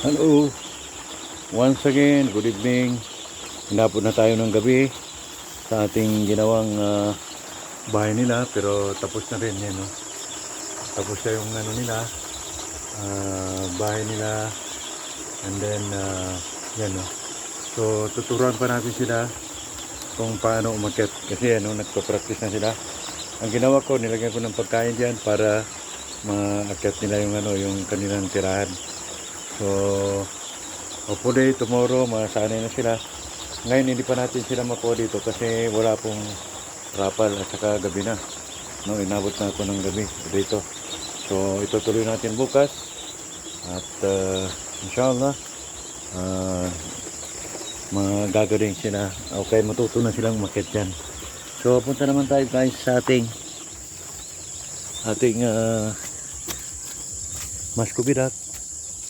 Hello. Once again, good evening. Hinapon na tayo ng gabi sa ating ginawang ah, bahay nila pero tapos na rin yan. No? Tapos na yung ano nila, ah, bahay nila and then ah, yan no. So tuturuan pa natin sila kung paano umakyat kasi ano nagpa-practice na sila. Ang ginawa ko, nilagyan ko ng pagkain diyan para maakyat nila yung ano yung kanilang tirahan. So, hopefully tomorrow masanay na sila. Ngayon hindi pa natin sila makuha dito kasi wala pong rapal at saka gabi na. No, inabot na ako ng gabi dito. So, itutuloy natin bukas. At uh, inshallah, uh, magagaling sila. Okay, matuto na silang makit yan. So, punta naman tayo guys sa ating ating uh, maskubidak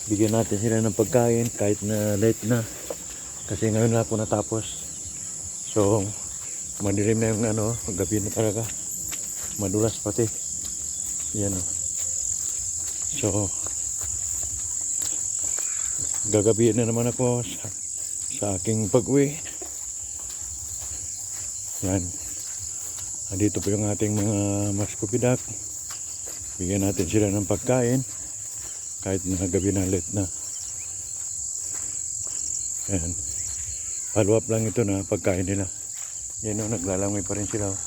bigyan natin sila ng pagkain kahit na late na. Kasi ngayon lang ako natapos. So madilim na yung ano gabi na talaga. Madulas pati. Yan o. So gagabihin na naman ako sa, sa aking pag-uwi. Yan. Andito po yung ating mga maskubidak bigyan natin sila ng pagkain kahit na gabi na late na. Ayan. Follow up lang ito na pagkain nila. Yan o, naglalangoy pa rin sila. oh.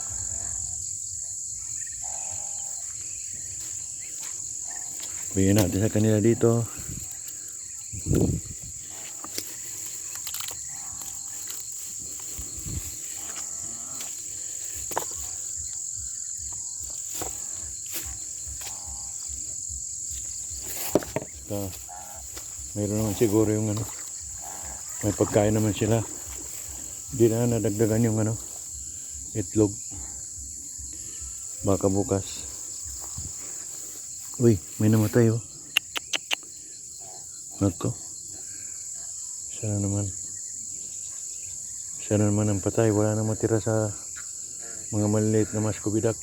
Bigyan natin sa kanila dito. Saka, mayroon naman siguro yung ano, may pagkain naman sila. Hindi na nadagdagan yung ano, itlog. Baka bukas. Uy, may namatay oh. Nako. Sana naman. Sana naman ang patay. Wala na matira sa mga maliliit na maskubidak.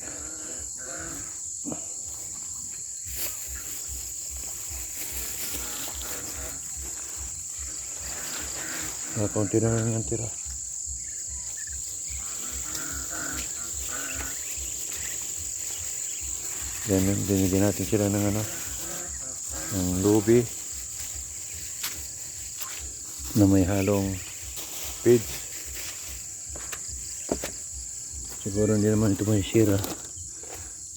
Ah, kaunti na lang ang tira. Then, binigyan natin sila ng ano, ng lubi na may halong feeds. Siguro hindi naman ito may sira.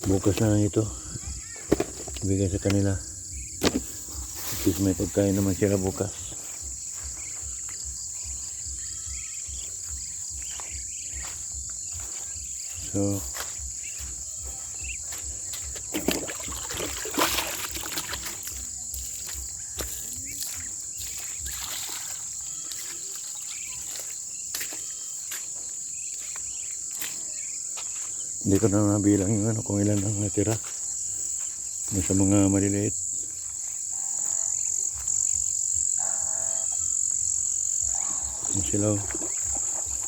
Bukas na lang ito. Ibigay sa kanila. At least may pagkain naman sila bukas. So, hindi ko na nabilang yung ano kung ilan ang natira. Sa mga maliliit. Yung sila oh.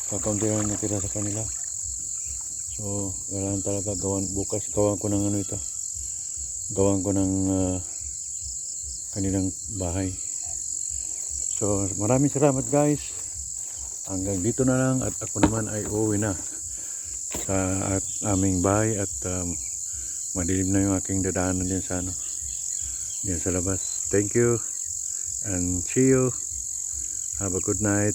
kakaunti lang natira sa kanila So, kailangan talaga gawan bukas gawan ko ng ano ito. Gawan ko ng ah, kanilang bahay. So, maraming salamat guys. Hanggang dito na lang at ako naman ay uuwi na sa at aming bahay at um, madilim na yung aking dadaanan din sa ano. Diyan sa labas. Thank you and see you. Have a good night.